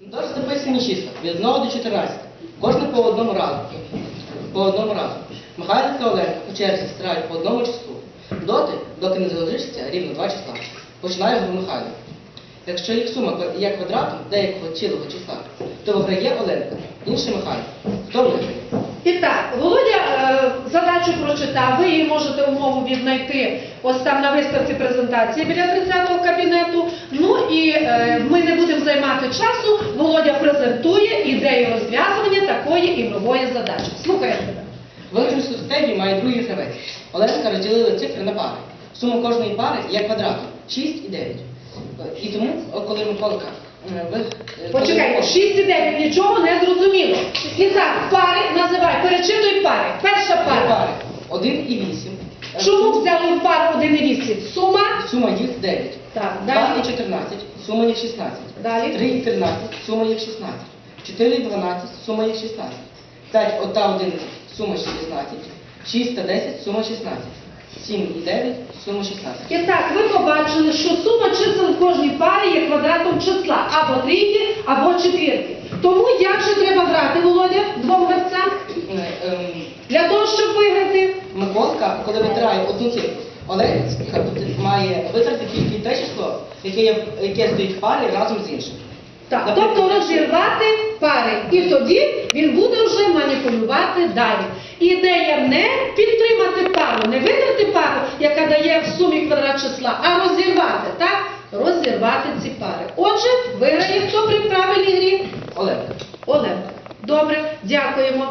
Тож записані числа від 1 до 14. Кожне по одному разу. По одному разу. Михайло та Олег по черзі стирають по одному числу. Доти, доки не залишиться рівно два числа. Починає гру Михайло. Якщо їх сума є квадратом деякого цілого числа, то виграє Оленка, інший Михайло. Хто виграє? І так, Володя е, задачу прочитав, ви її можете умову віднайти ось там на виставці презентації біля 30-го кабінету. Ну і е, ми не будемо займати часу, Володя презентує ідею розв'язування такої ігрової задачі. Слухаємо тебе. Визначену стратегію має другий гравець. Оленка розділила цифри на пари. Сума кожної пари є квадратом 6 і 9. І тому, коли Миколка е, ви- е, Почекайте, Микола- 6 і 9, нічого не зрозуміло. І так, пари називай, перечитуй пари. Перша пара. пари 1 і 8. Чому взяли в пару 1 і 8? Сума? Їх 9. Так, 2 далі. і 14, сума їх 16. Далі. 3 і 13, сума їх 16. 4 і 12, сума їх 16. 5 от та 1, сума 16. 6 та 10, сума 16. 7 і 9, сума 16. І так, ви побачили, що сума чисел в кожній парі є квадратом числа або трійки, або четвірки. Тому як же треба грати, Володя, двом гравцям? Е, ем, Для того, щоб виграти. Миколка, коли витирає одну цифру, Оленка має витрати тільки те число, яке, є- яке стоїть в парі разом з іншим. Так, Наприклад, тобто розірвати пари. І тоді він буде вже маніпулювати далі. Ідея не підтримати пару, не витрати пару, яка дає в сумі квадрат числа, а розірвати, так? Розірвати ці пари. Отже, виграє хто при правильній грі? Оленка. Олег. Добре, дякуємо.